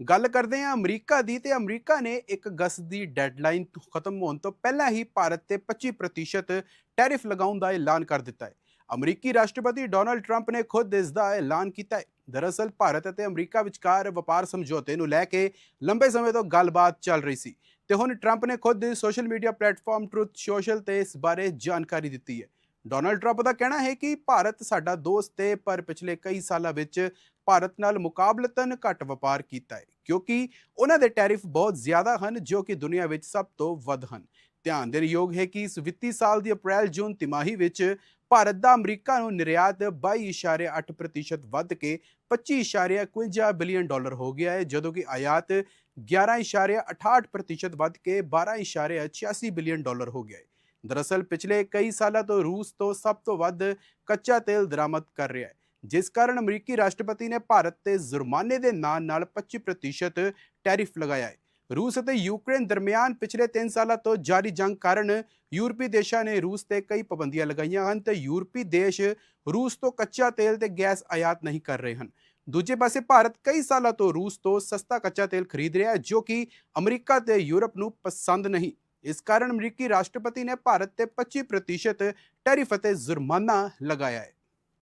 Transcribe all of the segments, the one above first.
ਗੱਲ ਕਰਦੇ ਹਾਂ ਅਮਰੀਕਾ ਦੀ ਤੇ ਅਮਰੀਕਾ ਨੇ 1 ਅਗਸਤ ਦੀ ਡੈਡਲਾਈਨ ਖਤਮ ਹੋਣ ਤੋਂ ਪਹਿਲਾਂ ਹੀ ਭਾਰਤ ਤੇ 25% ਟੈਰਿਫ ਲਗਾਉਣ ਦਾ ਐਲਾਨ ਕਰ ਦਿੱਤਾ ਹੈ। ਅਮਰੀਕੀ ਰਾਸ਼ਟਰਪਤੀ ਡੋਨਲਡ ਟਰੰਪ ਨੇ ਖੁਦ ਇਸ ਦਾ ਐਲਾਨ ਕੀਤਾ ਹੈ। ਦਰਅਸਲ ਭਾਰਤ ਅਤੇ ਅਮਰੀਕਾ ਵਿਚਕਾਰ ਵਪਾਰ ਸਮਝੌਤੇ ਨੂੰ ਲੈ ਕੇ ਲੰਬੇ ਸਮੇਂ ਤੋਂ ਗੱਲਬਾਤ ਚੱਲ ਰਹੀ ਸੀ ਤੇ ਹੁਣ ਟਰੰਪ ਨੇ ਖੁਦ social media platform truth social ਤੇ ਇਸ ਬਾਰੇ ਜਾਣਕਾਰੀ ਦਿੱਤੀ ਹੈ। ਡੋਨਾਲਡ ਟਰੰਪ ਦਾ ਕਹਿਣਾ ਹੈ ਕਿ ਭਾਰਤ ਸਾਡਾ ਦੋਸਤ ਹੈ, ਪਰ ਪਿਛਲੇ ਕਈ ਸਾਲਾਂ ਵਿੱਚ ਭਾਰਤ ਨਾਲ ਮੁਕਾਬਲਤਨ ਘੱਟ ਵਪਾਰ ਕੀਤਾ ਹੈ, ਕਿਉਂਕਿ ਉਹਨਾਂ ਦੇ ਟੈਰਿਫ ਬਹੁਤ ਜ਼ਿਆਦਾ ਹਨ, ਜੋ ਕਿ ਦੁਨੀਆ ਵਿੱਚ ਸਭ ਤੋਂ ਵੱਧ ਹਨ। ਧਿਆਨ ਦੇਣ ਯੋਗ ਹੈ ਕਿ ਇਸ ਵਿੱਤੀ ਸਾਲ ਦੀ ਅਪ੍ਰੈਲ, ਜੂਨ ਤਿਮਾਹੀ ਵਿੱਚ ਭਾਰਤ ਦਾ ਅਮਰੀਕਾ ਨੂੰ ਨਿਰਯਾਤ 22.8% ਵੱਧ ਕੇ 25.51 ਬਿਲੀਅਨ ਡਾਲਰ ਹੋ ਗਿਆ ਹੈ, ਜਦੋਂ ਕਿ ਆਯਾਤ 11.68% ਵੱਧ ਕੇ 12.86 ਬਿਲੀਅਨ ਡਾਲਰ ਹੋ ਗਿਆ ਹੈ। ਦਰਅਸਲ ਪਿਛਲੇ ਕਈ ਸਾਲਾਂ ਤੋਂ ਰੂਸ ਤੋਂ ਸਭ ਤੋਂ ਵੱਧ ਕੱਚਾ ਤੇਲ ਦਰਾਮਦ ਕਰ ਰਿਹਾ ਹੈ ਜਿਸ ਕਾਰਨ ਅਮਰੀਕੀ ਰਾਸ਼ਟਰਪਤੀ ਨੇ ਭਾਰਤ ਤੇ ਜੁਰਮਾਨੇ ਦੇ ਨਾਂ ਨਾਲ 25% ਟੈਰਿਫ ਲਗਾਇਆ ਹੈ ਰੂਸ ਅਤੇ ਯੂਕਰੇਨ ਦਰਮਿਆਨ ਪਿਛਲੇ 3 ਸਾਲਾਂ ਤੋਂ ਜਾਰੀ ਜੰਗ ਕਾਰਨ ਯੂਰਪੀ ਦੇਸ਼ਾਂ ਨੇ ਰੂਸ ਤੇ ਕਈ ਪਾਬੰਦੀਆਂ ਲਗਾਈਆਂ ਹਨ ਤੇ ਯੂਰਪੀ ਦੇਸ਼ ਰੂਸ ਤੋਂ ਕੱਚਾ ਤੇਲ ਤੇ ਗੈਸ ਆਯਾਤ ਨਹੀਂ ਕਰ ਰਹੇ ਹਨ ਦੂਜੇ ਪਾਸੇ ਭਾਰਤ ਕਈ ਸਾਲਾਂ ਤੋਂ ਰੂਸ ਤੋਂ ਸਸਤਾ ਕੱਚਾ ਤੇਲ ਖਰੀਦ ਰਿਹਾ ਹੈ ਜੋ ਕਿ ਅਮਰੀਕਾ ਤੇ ਯੂਰਪ ਨੂੰ ਪਸੰਦ ਨਹੀਂ ਇਸ ਕਾਰਨ ਅਮਰੀਕੀ ਰਾਸ਼ਟਰਪਤੀ ਨੇ ਭਾਰਤ ਤੇ 25% ਟੈਰਿਫ ਅਤੇ ਜੁਰਮਾਨਾ ਲਗਾਇਆ ਹੈ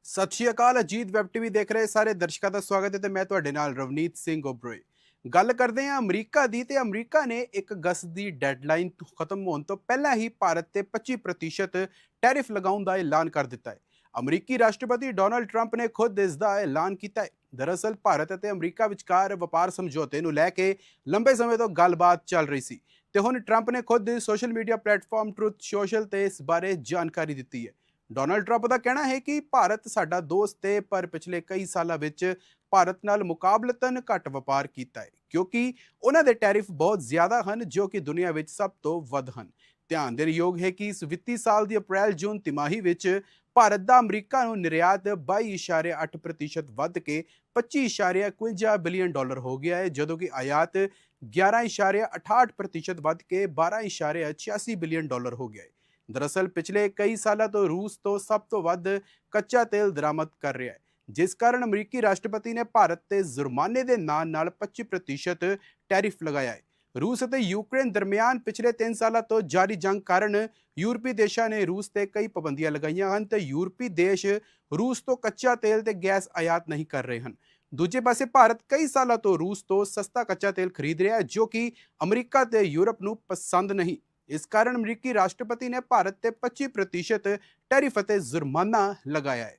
ਸਤਿ ਸ਼੍ਰੀ ਅਕਾਲ ਅਜੀਤ ਵੈਬ ਟੀਵੀ ਦੇਖ ਰਹੇ ਸਾਰੇ ਦਰਸ਼ਕਾਂ ਦਾ ਸਵਾਗਤ ਹੈ ਤੇ ਮੈਂ ਤੁਹਾਡੇ ਨਾਲ ਰਵਨੀਤ ਸਿੰਘ ਓਬਰੋਏ ਗੱਲ ਕਰਦੇ ਹਾਂ ਅਮਰੀਕਾ ਦੀ ਤੇ ਅਮਰੀਕਾ ਨੇ 1 ਅਗਸਤ ਦੀ ਡੈਡਲਾਈਨ ਖਤਮ ਹੋਣ ਤੋਂ ਪਹਿਲਾਂ ਹੀ ਭਾਰਤ ਤੇ 25% ਟੈਰਿਫ ਲਗਾਉਣ ਦਾ ਐਲਾਨ ਕਰ ਦਿੱਤਾ ਹੈ ਅਮਰੀਕੀ ਰਾਸ਼ਟਰਪਤੀ ਡੋਨਲਡ ਟਰੰਪ ਨੇ ਖੁਦ ਇਸ ਦਾ ਐਲਾਨ ਕੀਤਾ ਹੈ ਦਰਅਸਲ ਭਾਰਤ ਅਤੇ ਅਮਰੀਕਾ ਵਿਚਕਾਰ ਵਪਾਰ ਸਮਝੌਤੇ ਨੂੰ ਲੈ ਕੇ ਲੰਬੇ ਸਮੇਂ ਤੋਂ ਗੱਲਬਾਤ ਚੱਲ ਰਹੀ ਸੀ ਤੇ ਹੁਣ ਟਰੰਪ ਨੇ ਖੁਦ social media platform truth social ਤੇ ਇਸ ਬਾਰੇ ਜਾਣਕਾਰੀ ਦਿੱਤੀ ਹੈ। ਡੋਨਲਡ ਟਰੰਪ ਦਾ ਕਹਿਣਾ ਹੈ ਕਿ ਭਾਰਤ ਸਾਡਾ ਦੋਸਤ ਹੈ, ਪਰ ਪਿਛਲੇ ਕਈ ਸਾਲਾਂ ਵਿੱਚ ਭਾਰਤ ਨਾਲ ਮੁਕਾਬਲਤਨ ਘੱਟ ਵਪਾਰ ਕੀਤਾ ਹੈ, ਕਿਉਂਕਿ ਉਹਨਾਂ ਦੇ ਟੈਰਿਫ ਬਹੁਤ ਜ਼ਿਆਦਾ ਹਨ, ਜੋ ਕਿ ਦੁਨੀਆ ਵਿੱਚ ਸਭ ਤੋਂ ਵੱਧ ਹਨ। ਧਿਆਨ ਦੇਣ ਯੋਗ ਹੈ ਕਿ ਇਸ ਵਿੱਤੀ ਸਾਲ ਦੀ ਅਪ੍ਰੈਲ ਜੂਨ ਤਿਮਾਹੀ ਵਿੱਚ ਭਾਰਤ ਦਾ ਅਮਰੀਕਾ ਨੂੰ ਨਿਰਯਾਤ 22.8% ਵੱਧ ਕੇ 25.51 ਬਿਲੀਅਨ ਡਾਲਰ ਹੋ ਗਿਆ ਹੈ ਜਦੋਂ ਕਿ ਆਯਾਤ 11.68% ਵੱਧ ਕੇ 12.86 ਬਿਲੀਅਨ ਡਾਲਰ ਹੋ ਗਿਆ ਹੈ ਦਰਅਸਲ ਪਿਛਲੇ ਕਈ ਸਾਲਾਂ ਤੋਂ ਰੂਸ ਤੋਂ ਸਭ ਤੋਂ ਵੱਧ ਕੱਚਾ ਤੇਲ ਦਰਾਮਦ ਕਰ ਰਿਹਾ ਹੈ ਜਿਸ ਕਾਰਨ ਅਮਰੀਕੀ ਰਾਸ਼ਟਰਪਤੀ ਨੇ ਭਾਰਤ ਤੇ ਜੁਰਮਾਨੇ ਦੇ ਨਾਂ ਨਾਲ 25% ਟੈਰਿਫ ਲਗਾਇਆ ਹੈ ਰੂਸ ਅਤੇ ਯੂਕਰੇਨ ਦਰਮਿਆਨ ਪਿਛਲੇ 3 ਸਾਲਾਂ ਤੋਂ ਜਾਰੀ ਜੰਗ ਕਾਰਨ ਯੂਰਪੀ ਦੇਸ਼ਾਂ ਨੇ ਰੂਸ ਤੇ ਕਈ ਪਾਬੰਦੀਆਂ ਲਗਾਈਆਂ ਹਨ ਤੇ ਯੂਰਪੀ ਦੇਸ਼ ਰੂਸ ਤੋਂ ਕੱਚਾ ਤੇਲ ਤੇ ਗੈਸ ਆਯਾਤ ਨਹੀਂ ਕਰ ਰਹੇ ਹਨ। ਦੂਜੇ ਪਾਸੇ ਭਾਰਤ ਕਈ ਸਾਲਾਂ ਤੋਂ ਰੂਸ ਤੋਂ ਸਸਤਾ ਕੱਚਾ ਤੇਲ ਖਰੀਦ ਰਿਹਾ ਹੈ, ਜੋ ਕਿ ਅਮਰੀਕਾ ਤੇ ਯੂਰਪ ਨੂੰ ਪਸੰਦ ਨਹੀਂ। ਇਸ ਕਾਰਨ ਅਮਰੀਕੀ ਰਾਸ਼ਟਰਪਤੀ ਨੇ ਭਾਰਤ ਤੇ 25% ਟੈਰਿਫ ਅਤੇ ਜੁਰਮਾਨਾ ਲਗਾਇਆ ਹੈ।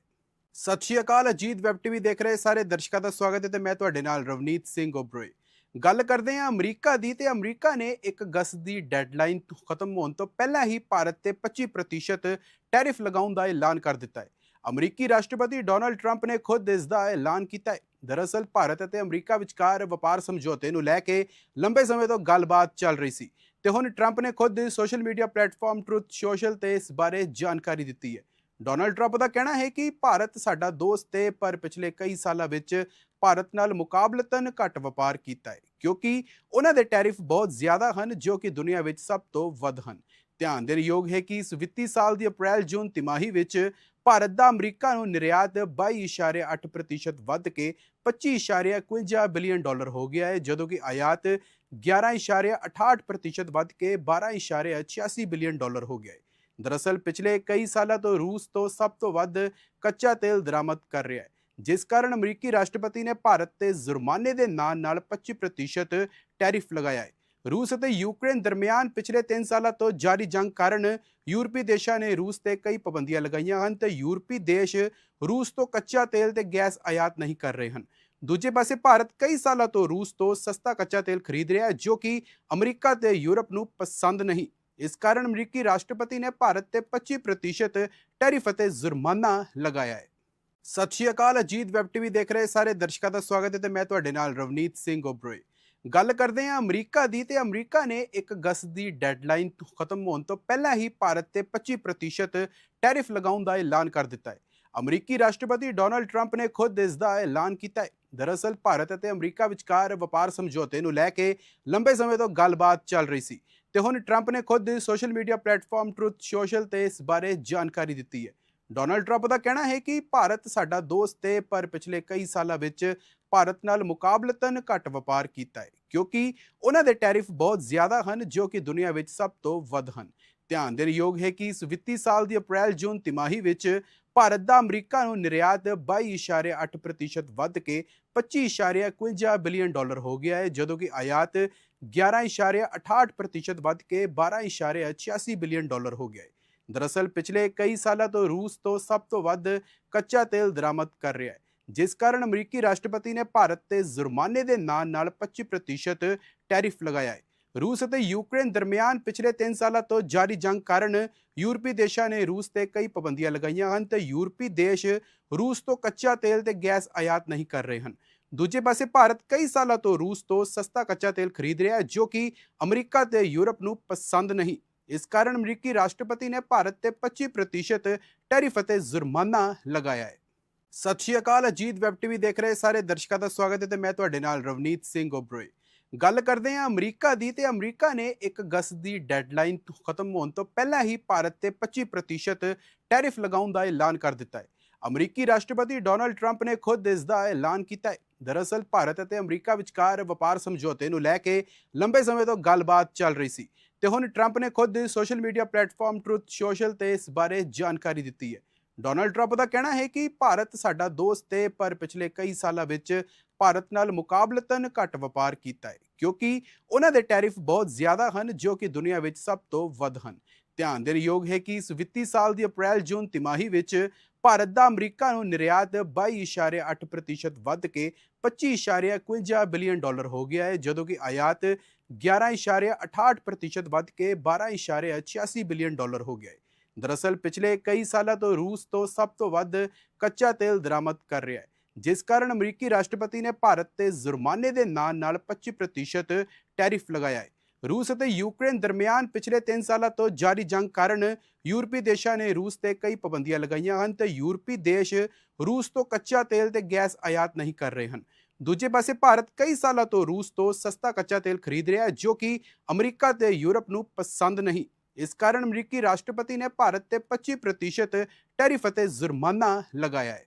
ਸਤਿ ਸ਼੍ਰੀ ਅਕਾਲ, ਅਜੀਤ ਵੈਬ ਟੀਵੀ ਦੇਖ ਰਹੇ ਸਾਰੇ ਦਰਸ਼ਕਾਂ ਦਾ ਸਵਾਗਤ ਹੈ ਤੇ ਮੈਂ ਤੁਹਾਡੇ ਨਾਲ ਰਵਨੀਤ ਸਿੰਘ ਓਬਰੋਏ। ਗੱਲ ਕਰਦੇ ਹਾਂ ਅਮਰੀਕਾ ਦੀ ਤੇ ਅਮਰੀਕਾ ਨੇ 1 ਅਗਸਤ ਦੀ ਡੈਡਲਾਈਨ ਖਤਮ ਹੋਣ ਤੋਂ ਪਹਿਲਾਂ ਹੀ ਭਾਰਤ ਤੇ 25% ਟੈਰਿਫ ਲਗਾਉਣ ਦਾ ਐਲਾਨ ਕਰ ਦਿੱਤਾ ਹੈ। ਅਮਰੀਕੀ ਰਾਸ਼ਟਰਪਤੀ ਡੋਨਲਡ ਟਰੰਪ ਨੇ ਖੁਦ ਇਸ ਦਾ ਐਲਾਨ ਕੀਤਾ ਹੈ। ਦਰਅਸਲ ਭਾਰਤ ਅਤੇ ਅਮਰੀਕਾ ਵਿਚਕਾਰ ਵਪਾਰ ਸਮਝੌਤੇ ਨੂੰ ਲੈ ਕੇ ਲੰਬੇ ਸਮੇਂ ਤੋਂ ਗੱਲਬਾਤ ਚੱਲ ਰਹੀ ਸੀ ਤੇ ਹੁਣ ਟਰੰਪ ਨੇ ਖੁਦ social media platform truth social ਤੇ ਇਸ ਬਾਰੇ ਜਾਣਕਾਰੀ ਦਿੱਤੀ ਹੈ। ਡੋਨਲਡ ਟਰੰਪ ਦਾ ਕਹਿਣਾ ਹੈ ਕਿ ਭਾਰਤ ਸਾਡਾ ਦੋਸਤ ਹੈ ਪਰ ਪਿਛਲੇ ਕਈ ਸਾਲਾਂ ਵਿੱਚ ਭਾਰਤ ਨਾਲ ਮੁਕਾਬਲਤਨ ਘੱਟ ਵਪਾਰ ਕੀਤਾ ਹੈ, ਕਿਉਂਕਿ ਉਹਨਾਂ ਦੇ ਟੈਰਿਫ ਬਹੁਤ ਜ਼ਿਆਦਾ ਹਨ, ਜੋ ਕਿ ਦੁਨੀਆ ਵਿੱਚ ਸਭ ਤੋਂ ਵੱਧ ਹਨ। ਧਿਆਨ ਦੇਣ ਯੋਗ ਹੈ ਕਿ ਇਸ ਵਿੱਤੀ ਸਾਲ ਦੀ ਅਪ੍ਰੈਲ ਜੂਨ ਤਿਮਾਹੀ ਵਿੱਚ ਭਾਰਤ ਦਾ ਅਮਰੀਕਾ ਨੂੰ ਨਿਰਯਾਤ 22.8% ਵੱਧ ਕੇ 25.51 ਬਿਲੀਅਨ ਡਾਲਰ ਹੋ ਗਿਆ ਹੈ, ਜਦੋਂ ਕਿ ਆਯਾਤ 11.68% ਵੱਧ ਕੇ 12.86 ਬਿਲੀਅਨ ਡਾਲਰ ਹੋ ਗਿਆ ਹੈ। ਦਰਅਸਲ ਪਿਛਲੇ ਕਈ ਸਾਲਾਂ ਤੋਂ ਰੂਸ ਤੋਂ ਸਭ ਤੋਂ ਵੱਧ ਕੱਚਾ ਤੇਲ ਦਰਾਮਦ ਕਰ ਰਿਹਾ ਹੈ। ਜਿਸ ਕਾਰਨ ਅਮਰੀਕੀ ਰਾਸ਼ਟਰਪਤੀ ਨੇ ਭਾਰਤ ਤੇ ਜੁਰਮਾਨੇ ਦੇ ਨਾਂ ਨਾਲ 25% ਟੈਰਿਫ ਲਗਾਇਆ ਹੈ। ਰੂਸ ਅਤੇ ਯੂਕਰੇਨ ਦਰਮਿਆਨ ਪਿਛਲੇ 3 ਸਾਲਾਂ ਤੋਂ ਜਾਰੀ ਜੰਗ ਕਾਰਨ ਯੂਰਪੀ ਦੇਸ਼ਾਂ ਨੇ ਰੂਸ ਤੇ ਕਈ ਪਾਬੰਦੀਆਂ ਲਗਾਈਆਂ ਹਨ ਤੇ ਯੂਰਪੀ ਦੇਸ਼ ਰੂਸ ਤੋਂ ਕੱਚਾ ਤੇਲ ਤੇ ਗੈਸ ਆਯਾਤ ਨਹੀਂ ਕਰ ਰਹੇ ਹਨ। ਦੂਜੇ ਪਾਸੇ ਭਾਰਤ ਕਈ ਸਾਲਾਂ ਤੋਂ ਰੂਸ ਤੋਂ ਸਸਤਾ ਕੱਚਾ ਤੇਲ ਖਰੀਦ ਰਿਹਾ ਹੈ, ਜੋ ਕਿ ਅਮਰੀਕਾ ਤੇ ਯੂਰਪ ਨੂੰ ਪਸੰਦ ਨਹੀਂ। ਇਸ ਕਾਰਨ ਅਮਰੀਕੀ ਰਾਸ਼ਟਰਪਤੀ ਨੇ ਭਾਰਤ ਤੇ 25% ਟੈਰਿਫ ਅਤੇ ਜੁਰਮਾਨਾ ਲਗਾਇਆ ਹੈ। ਸਤਿ ਸ਼੍ਰੀ ਅਕਾਲ, ਅਜੀਤ ਵੈਬ ਟੀਵੀ ਦੇਖ ਰਹੇ ਸਾਰੇ ਦਰਸ਼ਕਾਂ ਦਾ ਸਵਾਗਤ ਹੈ ਤੇ ਮੈਂ ਤੁਹਾਡੇ ਨਾਲ ਰਵਨੀਤ ਸਿੰਘ ਓਬਰੋਏ ਗੱਲ ਕਰਦੇ ਹਾਂ ਅਮਰੀਕਾ ਦੀ ਤੇ ਅਮਰੀਕਾ ਨੇ 1 ਅਗਸਤ ਦੀ ਡੈਡਲਾਈਨ ਖਤਮ ਹੋਣ ਤੋਂ ਪਹਿਲਾਂ ਹੀ ਭਾਰਤ ਤੇ 25% ਟੈਰਿਫ ਲਗਾਉਣ ਦਾ ਐਲਾਨ ਕਰ ਦਿੱਤਾ ਹੈ। ਅਮਰੀਕੀ ਰਾਸ਼ਟਰਪਤੀ ਡੋਨਲਡ ਟਰੰਪ ਨੇ ਖੁਦ ਇਸ ਦਾ ਐਲਾਨ ਕੀਤਾ ਹੈ। ਦਰਅਸਲ ਭਾਰਤ ਅਤੇ ਅਮਰੀਕਾ ਵਿਚਕਾਰ ਵਪਾਰ ਸਮਝੌਤੇ ਨੂੰ ਲੈ ਕੇ ਲੰਬੇ ਸਮੇਂ ਤੋਂ ਗੱਲਬਾਤ ਚੱਲ ਰਹੀ ਸੀ ਤੇ ਹੁਣ ਟਰੰਪ ਨੇ ਖੁਦ social media platform truth social ਤੇ ਇਸ ਬਾਰੇ ਜਾਣਕਾਰੀ ਦਿੱਤੀ ਹੈ। ਡੋਨਲਡ ਟਰੰਪ ਦਾ ਕਹਿਣਾ ਹੈ ਕਿ ਭਾਰਤ ਸਾਡਾ ਦੋਸਤ ਹੈ, ਪਰ ਪਿਛਲੇ ਕਈ ਸਾਲਾਂ ਵਿੱਚ ਭਾਰਤ ਨਾਲ ਮੁਕਾਬਲਤਨ ਘੱਟ ਵਪਾਰ ਕੀਤਾ ਹੈ, ਕਿਉਂਕਿ ਉਹਨਾਂ ਦੇ ਟੈਰਿਫ ਬਹੁਤ ਜ਼ਿਆਦਾ ਹਨ, ਜੋ ਕਿ ਦੁਨੀਆ ਵਿੱਚ ਸਭ ਤੋਂ ਵੱਧ ਹਨ। ਧਿਆਨ ਦੇਣ ਯੋਗ ਹੈ ਕਿ ਇਸ ਵਿੱਤੀ ਸਾਲ ਦੀ ਅਪ੍ਰੈਲ, ਜੂਨ ਤਿਮਾਹੀ ਵਿੱਚ ਭਾਰਤ ਦਾ ਅਮਰੀਕਾ ਨੂੰ ਨਿਰਯਾਤ 22.8% ਵੱਧ ਕੇ 25.51 ਬਿਲੀਅਨ ਡਾਲਰ ਹੋ ਗਿਆ ਹੈ, ਜਦੋਂ ਕਿ ਆਯਾਤ 11.68% ਵੱਧ ਕੇ 12.86 ਬਿਲੀਅਨ ਡਾਲਰ ਹੋ ਗਿਆ ਹੈ। ਦਰਅਸਲ ਪਿਛਲੇ ਕਈ ਸਾਲਾਂ ਤੋਂ ਰੂਸ ਤੋਂ ਸਭ ਤੋਂ ਵੱਧ ਕੱਚਾ ਤੇਲ ਦਰਾਮਦ ਕਰ ਰਿਹਾ ਹੈ ਜਿਸ ਕਾਰਨ ਅਮਰੀਕੀ ਰਾਸ਼ਟਰਪਤੀ ਨੇ ਭਾਰਤ ਤੇ ਜੁਰਮਾਨੇ ਦੇ ਨਾਲ ਨਾਲ 25% ਟੈਰਿਫ ਲਗਾਇਆ ਹੈ ਰੂਸ ਅਤੇ ਯੂਕਰੇਨ ਦਰਮਿਆਨ ਪਿਛਲੇ 3 ਸਾਲਾਂ ਤੋਂ ਜਾਰੀ ਜੰਗ ਕਾਰਨ ਯੂਰਪੀ ਦੇਸ਼ਾਂ ਨੇ ਰੂਸ ਤੇ ਕਈ ਪਾਬੰਦੀਆਂ ਲਗਾਈਆਂ ਹਨ ਤੇ ਯੂਰਪੀ ਦੇਸ਼ ਰੂਸ ਤੋਂ ਕੱਚਾ ਤੇਲ ਤੇ ਗੈਸ ਆਯਾਤ ਨਹੀਂ ਕਰ ਰਹੇ ਹਨ ਦੂਜੇ ਪਾਸੇ ਭਾਰਤ ਕਈ ਸਾਲਾਂ ਤੋਂ ਰੂਸ ਤੋਂ ਸਸਤਾ ਕੱਚਾ ਤੇਲ ਖਰੀਦ ਰਿਹਾ ਹੈ ਜੋ ਕਿ ਅਮਰੀਕਾ ਤੇ ਯੂਰਪ ਨੂੰ ਪਸੰਦ ਨਹੀਂ ਇਸ ਕਾਰਨ ਅਮਰੀਕੀ ਰਾਸ਼ਟਰਪਤੀ ਨੇ ਭਾਰਤ ਤੇ 25% ਟੈਰਿਫ ਅਤੇ ਜੁਰਮਾਨਾ ਲਗਾਇਆ ਹੈ। ਸਤਿ ਸ਼੍ਰੀ ਅਕਾਲ, ਅਜੀਤ ਵੈਬ ਟੀਵੀ ਦੇਖ ਰਹੇ ਸਾਰੇ ਦਰਸ਼ਕਾਂ ਦਾ ਸਵਾਗਤ ਹੈ ਤੇ ਮੈਂ ਤੁਹਾਡੇ ਨਾਲ ਰਵਨੀਤ ਸਿੰਘ ਓਬਰੋਏ। ਗੱਲ ਕਰਦੇ ਹਾਂ ਅਮਰੀਕਾ ਦੀ ਤੇ ਅਮਰੀਕਾ ਨੇ 1 ਅਗਸਤ ਦੀ ਡੈਡਲਾਈਨ ਖਤਮ ਹੋਣ ਤੋਂ ਪਹਿਲਾਂ ਹੀ ਭਾਰਤ ਤੇ 25% ਟੈਰਿਫ ਲਗਾਉਣ ਦਾ ਐਲਾਨ ਕਰ ਦਿੱਤਾ ਹੈ। ਅਮਰੀਕੀ ਰਾਸ਼ਟਰਪਤੀ ਡੋਨਲਡ ਟਰੰਪ ਨੇ ਖੁਦ ਇਸ ਦਾ ਐਲਾਨ ਕੀਤਾ ਹੈ। ਦਰਅਸਲ ਭਾਰਤ ਅਤੇ ਅਮਰੀਕਾ ਵਿਚਕਾਰ ਵਪਾਰ ਸਮਝੌਤੇ ਨੂੰ ਲੈ ਕੇ ਲੰਬੇ ਸਮੇਂ ਤੋਂ ਗੱਲਬਾਤ ਚੱਲ ਰਹੀ ਸੀ ਤੇ ਹੁਣ ਟਰੰਪ ਨੇ ਖੁਦ social media platform truth social ਤੇ ਇਸ ਬਾਰੇ ਜਾਣਕਾਰੀ ਦਿੱਤੀ ਹੈ। ਡੋਨਲਡ ਟਰੰਪ ਦਾ ਕਹਿਣਾ ਹੈ ਕਿ ਭਾਰਤ ਸਾਡਾ ਦੋਸਤ ਹੈ, ਪਰ ਪਿਛਲੇ ਕਈ ਸਾਲਾਂ ਵਿੱਚ ਭਾਰਤ ਨਾਲ ਮੁਕਾਬਲਤਨ ਘੱਟ ਵਪਾਰ ਕੀਤਾ ਹੈ, ਕਿਉਂਕਿ ਉਹਨਾਂ ਦੇ ਟੈਰਿਫ ਬਹੁਤ ਜ਼ਿਆਦਾ ਹਨ, ਜੋ ਕਿ ਦੁਨੀਆ ਵਿੱਚ ਸਭ ਤੋਂ ਵੱਧ ਹਨ। ਧਿਆਨ ਦੇਣ ਯੋਗ ਹੈ ਕਿ ਇਸ ਵਿੱਤੀ ਸਾਲ ਦੀ ਅਪ੍ਰੈਲ ਜੂਨ ਤਿਮਾਹੀ ਵਿੱਚ ਭਾਰਤ ਦਾ ਅਮਰੀਕਾ ਨੂੰ ਨਿਰਯਾਤ 22.8% ਵੱਧ ਕੇ 25.51 ਬਿਲੀਅਨ ਡਾਲਰ ਹੋ ਗਿਆ ਹੈ, ਜਦੋਂ ਕਿ ਆਯਾਤ 11.68% ਵੱਧ ਕੇ 12.86 ਬਿਲੀਅਨ ਡਾਲਰ ਹੋ ਗਿਆ ਹੈ। ਦਰਅਸਲ, ਪਿਛਲੇ ਕਈ ਸਾਲਾਂ ਤੋਂ ਰੂਸ ਤੋਂ ਸਭ ਤੋਂ ਵੱਧ ਕੱਚਾ ਤੇਲ ਦਰਾਮਦ ਕਰ ਰਿਹਾ ਹੈ, ਜਿਸ ਕਾਰਨ ਅਮਰੀਕੀ ਰਾਸ਼ਟਰਪਤੀ ਨੇ ਭਾਰਤ ਤੇ ਜੁਰਮਾਨੇ ਦੇ ਨਾਲ ਨਾਲ 25% ਟੈਰਿਫ ਲਗਾਇਆ ਹੈ। ਰੂਸ ਅਤੇ ਯੂਕਰੇਨ ਦਰਮਿਆਨ ਪਿਛਲੇ 3 ਸਾਲਾਂ ਤੋਂ ਜਾਰੀ ਜੰਗ ਕਾਰਨ ਯੂਰਪੀ ਦੇਸ਼ਾਂ ਨੇ ਰੂਸ ਤੇ ਕਈ ਪਾਬੰਦੀਆਂ ਲਗਾਈਆਂ ਹਨ ਤੇ ਯੂਰਪੀ ਦੇਸ਼ ਰੂਸ ਤੋਂ ਕੱਚਾ ਤੇਲ ਤੇ ਗੈਸ ਆਯਾਤ ਨਹੀਂ ਕਰ ਰਹੇ ਹਨ। ਦੂਜੇ ਪਾਸੇ ਭਾਰਤ ਕਈ ਸਾਲਾਂ ਤੋਂ ਰੂਸ ਤੋਂ ਸਸਤਾ ਕੱਚਾ ਤੇਲ ਖਰੀਦ ਰਿਹਾ ਹੈ, ਜੋ ਕਿ ਅਮਰੀਕਾ ਤੇ ਯੂਰਪ ਨੂੰ ਪਸੰਦ ਨਹੀਂ। ਇਸ ਕਾਰਨ ਅਮਰੀਕੀ ਰਾਸ਼ਟਰਪਤੀ ਨੇ ਭਾਰਤ ਤੇ 25% ਟੈਰਿਫ ਅਤੇ ਜੁਰਮਾਨਾ ਲਗਾਇਆ ਹੈ।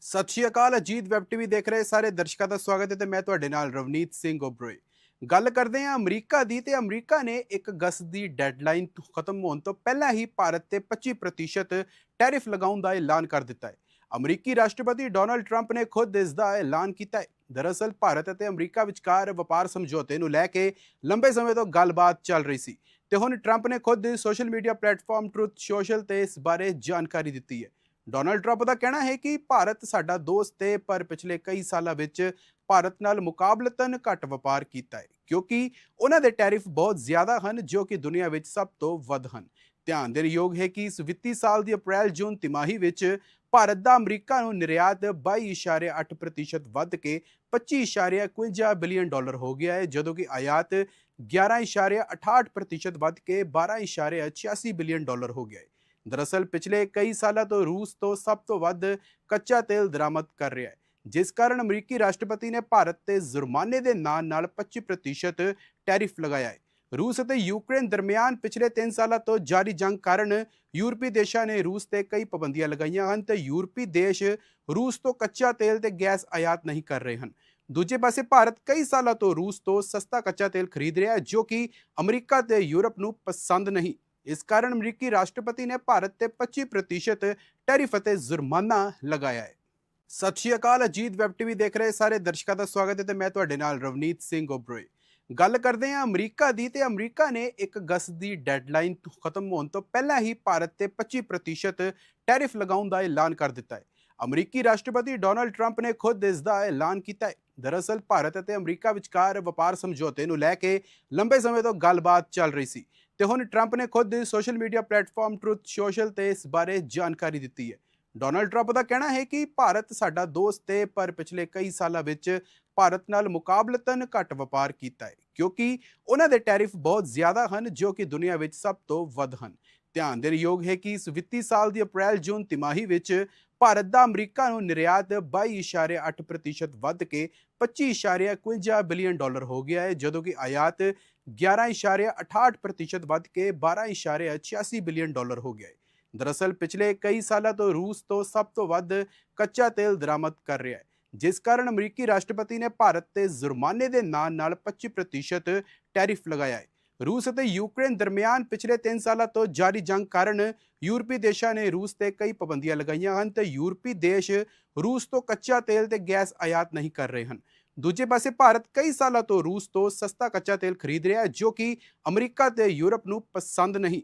ਸਤਿ ਸ਼੍ਰੀ ਅਕਾਲ, ਅਜੀਤ ਵੈਬ ਟੀਵੀ ਦੇਖ ਰਹੇ ਸਾਰੇ ਦਰਸ਼ਕਾਂ ਦਾ ਸਵਾਗਤ ਹੈ ਤੇ ਮੈਂ ਤੁਹਾਡੇ ਨਾਲ ਰਵਨੀਤ ਸਿੰਘ ਓਬਰੋਏ। ਗੱਲ ਕਰਦੇ ਹਾਂ ਅਮਰੀਕਾ ਦੀ ਤੇ ਅਮਰੀਕਾ ਨੇ 1 ਅਗਸਤ ਦੀ ਡੈਡਲਾਈਨ ਖਤਮ ਹੋਣ ਤੋਂ ਪਹਿਲਾਂ ਹੀ ਭਾਰਤ ਤੇ 25% ਟੈਰਿਫ ਲਗਾਉਣ ਦਾ ਐਲਾਨ ਕਰ ਦਿੱਤਾ ਹੈ। ਅਮਰੀਕੀ ਰਾਸ਼ਟਰਪਤੀ ਡੋਨਲਡ ਟਰੰਪ ਨੇ ਖੁਦ ਇਸ ਦਾ ਐਲਾਨ ਕੀਤਾ ਹੈ। ਦਰਅਸਲ ਭਾਰਤ ਅਤੇ ਅਮਰੀਕਾ ਵਿਚਕਾਰ ਵਪਾਰ ਸਮਝੌਤੇ ਨੂੰ ਲੈ ਕੇ ਲੰਬੇ ਸਮੇਂ ਤੋਂ ਗੱਲਬਾਤ ਚੱਲ ਰਹੀ ਸੀ ਤੇ ਹੁਣ ਟਰੰਪ ਨੇ ਖੁਦ social media platform truth social ਤੇ ਇਸ ਬਾਰੇ ਜਾਣਕਾਰੀ ਦਿੱਤੀ ਹੈ। ਡੋਨਲਡ ਟਰੰਪ ਦਾ ਕਹਿਣਾ ਹੈ ਕਿ ਭਾਰਤ ਸਾਡਾ ਦੋਸਤ ਹੈ, ਪਰ ਪਿਛਲੇ ਕਈ ਸਾਲਾਂ ਵਿੱਚ ਭਾਰਤ ਨਾਲ ਮੁਕਾਬਲਤਨ ਘੱਟ ਵਪਾਰ ਕੀਤਾ ਹੈ, ਕਿਉਂਕਿ ਉਹਨਾਂ ਦੇ ਟੈਰਿਫ ਬਹੁਤ ਜ਼ਿਆਦਾ ਹਨ, ਜੋ ਕਿ ਦੁਨੀਆ ਵਿੱਚ ਸਭ ਤੋਂ ਵੱਧ ਹਨ। ਧਿਆਨ ਦੇਣ ਯੋਗ ਹੈ ਕਿ ਇਸ ਵਿੱਤੀ ਸਾਲ ਦੀ ਅਪ੍ਰੈਲ ਜੂਨ ਤਿਮਾਹੀ ਵਿੱਚ ਭਾਰਤ ਦਾ ਅਮਰੀਕਾ ਨੂੰ ਨਿਰਯਾਤ 22.8% ਵੱਧ ਕੇ 25.51 ਬਿਲੀਅਨ ਡਾਲਰ ਹੋ ਗਿਆ ਹੈ, ਜਦੋਂ ਕਿ ਆਯਾਤ 11.68% ਵੱਧ ਕੇ 12.86 ਬਿਲੀਅਨ ਡਾਲਰ ਹੋ ਗਿਆ ਹੈ। ਦਰਅਸਲ ਪਿਛਲੇ ਕਈ ਸਾਲਾਂ ਤੋਂ ਰੂਸ ਤੋਂ ਸਭ ਤੋਂ ਵੱਧ ਕੱਚਾ ਤੇਲ ਦਰਾਮਦ ਕਰ ਰਿਹਾ ਹੈ ਜਿਸ ਕਾਰਨ ਅਮਰੀਕੀ ਰਾਸ਼ਟਰਪਤੀ ਨੇ ਭਾਰਤ ਤੇ ਜੁਰਮਾਨੇ ਦੇ ਨਾਂ ਨਾਲ 25% ਟੈਰਿਫ ਲਗਾਇਆ ਹੈ ਰੂਸ ਅਤੇ ਯੂਕਰੇਨ ਦਰਮਿਆਨ ਪਿਛਲੇ 3 ਸਾਲਾਂ ਤੋਂ ਜਾਰੀ ਜੰਗ ਕਾਰਨ ਯੂਰਪੀ ਦੇਸ਼ਾਂ ਨੇ ਰੂਸ ਤੇ ਕਈ ਪਾਬੰਦੀਆਂ ਲਗਾਈਆਂ ਹਨ ਤੇ ਯੂਰਪੀ ਦੇਸ਼ ਰੂਸ ਤੋਂ ਕੱਚਾ ਤੇਲ ਤੇ ਗੈਸ ਆਯਾਤ ਨਹੀਂ ਕਰ ਰਹੇ ਹਨ ਦੂਜੇ ਪਾਸੇ ਭਾਰਤ ਕਈ ਸਾਲਾਂ ਤੋਂ ਰੂਸ ਤੋਂ ਸਸਤਾ ਕੱਚਾ ਤੇਲ ਖਰੀਦ ਰਿਹਾ ਹੈ ਜੋ ਕਿ ਅਮਰੀਕਾ ਤੇ ਯੂਰਪ ਨੂੰ ਪਸੰਦ ਨਹੀਂ ਇਸ ਕਾਰਨ ਅਮਰੀਕੀ ਰਾਸ਼ਟਰਪਤੀ ਨੇ ਭਾਰਤ ਤੇ 25% ਟੈਰਿਫ ਅਤੇ ਜੁਰਮਾਨਾ ਲਗਾਇਆ ਹੈ। ਸਤਿ ਸ਼੍ਰੀ ਅਕਾਲ, ਅਜੀਤ ਵੈਬ ਟੀਵੀ ਦੇਖ ਰਹੇ ਸਾਰੇ ਦਰਸ਼ਕਾਂ ਦਾ ਸਵਾਗਤ ਹੈ ਤੇ ਮੈਂ ਤੁਹਾਡੇ ਨਾਲ ਰਵਨੀਤ ਸਿੰਘ ਓਬਰੋਏ। ਗੱਲ ਕਰਦੇ ਹਾਂ ਅਮਰੀਕਾ ਦੀ ਤੇ ਅਮਰੀਕਾ ਨੇ 1 ਅਗਸਤ ਦੀ ਡੈਡਲਾਈਨ ਖਤਮ ਹੋਣ ਤੋਂ ਪਹਿਲਾਂ ਹੀ ਭਾਰਤ ਤੇ 25% ਟੈਰਿਫ ਲਗਾਉਣ ਦਾ ਐਲਾਨ ਕਰ ਦਿੱਤਾ ਹੈ। ਅਮਰੀਕੀ ਰਾਸ਼ਟਰਪਤੀ ਡੋਨਲਡ ਟਰੰਪ ਨੇ ਖੁਦ ਇਸ ਦਾ ਐਲਾਨ ਕੀਤਾ ਹੈ। ਦਰਅਸਲ ਭਾਰਤ ਅਤੇ ਅਮਰੀਕਾ ਵਿਚਕਾਰ ਵਪਾਰ ਸਮਝੌਤੇ ਨੂੰ ਲੈ ਕੇ ਲੰਬੇ ਸਮੇਂ ਤੋਂ ਗੱਲਬਾਤ ਚੱਲ ਰਹੀ ਸੀ। ਤੇ ਹੁਣ ਟਰੰਪ ਨੇ ਖੁਦ social media platform truth social ਤੇ ਇਸ ਬਾਰੇ ਜਾਣਕਾਰੀ ਦਿੱਤੀ ਹੈ। ਡੋਨਾਲਡ ਟਰੰਪ ਦਾ ਕਹਿਣਾ ਹੈ ਕਿ ਭਾਰਤ ਸਾਡਾ ਦੋਸਤ ਹੈ, ਪਰ ਪਿਛਲੇ ਕਈ ਸਾਲਾਂ ਵਿੱਚ ਭਾਰਤ ਨਾਲ ਮੁਕਾਬਲਤਨ ਘੱਟ ਵਪਾਰ ਕੀਤਾ ਹੈ, ਕਿਉਂਕਿ ਉਹਨਾਂ ਦੇ ਟੈਰਿਫ ਬਹੁਤ ਜ਼ਿਆਦਾ ਹਨ, ਜੋ ਕਿ ਦੁਨੀਆ ਵਿੱਚ ਸਭ ਤੋਂ ਵੱਧ ਹਨ। ਧਿਆਨ ਦੇਣ ਯੋਗ ਹੈ ਕਿ ਇਸ ਵਿੱਤੀ ਸਾਲ ਦੀ ਅਪ੍ਰੈਲ ਜੂਨ ਤਿਮਾਹੀ ਵਿੱਚ ਭਾਰਤ ਦਾ ਅਮਰੀਕਾ ਨੂੰ ਨਿਰਯਾਤ 22.8% ਵੱਧ ਕੇ 25.51 ਬਿਲੀਅਨ ਡਾਲਰ ਹੋ ਗਿਆ ਹੈ, ਜਦੋਂ ਕਿ ਆਯਾਤ 11.68% ਵੱਧ ਕੇ 12.86 ਬਿਲੀਅਨ ਡਾਲਰ ਹੋ ਗਿਆ ਹੈ। ਦਰਅਸਲ ਪਿਛਲੇ ਕਈ ਸਾਲਾਂ ਤੋਂ ਰੂਸ ਤੋਂ ਸਭ ਤੋਂ ਵੱਧ ਕੱਚਾ ਤੇਲ ਦਰਾਮਦ ਕਰ ਰਿਹਾ ਹੈ, ਜਿਸ ਕਾਰਨ ਅਮਰੀਕੀ ਰਾਸ਼ਟਰਪਤੀ ਨੇ ਭਾਰਤ ਤੇ ਜੁਰਮਾਨੇ ਦੇ ਨਾਲ-ਨਾਲ 25% ਟੈਰਿਫ ਲਗਾਇਆ ਹੈ। ਰੂਸ ਅਤੇ ਯੂਕਰੇਨ ਦਰਮਿਆਨ ਪਿਛਲੇ 3 ਸਾਲਾਂ ਤੋਂ ਜਾਰੀ ਜੰਗ ਕਾਰਨ ਯੂਰਪੀ ਦੇਸ਼ਾਂ ਨੇ ਰੂਸ ਤੇ ਕਈ ਪਾਬੰਦੀਆਂ ਲਗਾਈਆਂ ਹਨ ਤੇ ਯੂਰਪੀ ਦੇਸ਼ ਰੂਸ ਤੋਂ ਕੱਚਾ ਤੇਲ ਤੇ ਗੈਸ ਆਯਾਤ ਨਹੀਂ ਕਰ ਰਹੇ ਹਨ। ਦੂਜੇ ਪਾਸੇ ਭਾਰਤ ਕਈ ਸਾਲਾਂ ਤੋਂ ਰੂਸ ਤੋਂ ਸਸਤਾ ਕੱਚਾ ਤੇਲ ਖਰੀਦ ਰਿਹਾ ਹੈ, ਜੋ ਕਿ ਅਮਰੀਕਾ ਤੇ ਯੂਰਪ ਨੂੰ ਪਸੰਦ ਨਹੀਂ।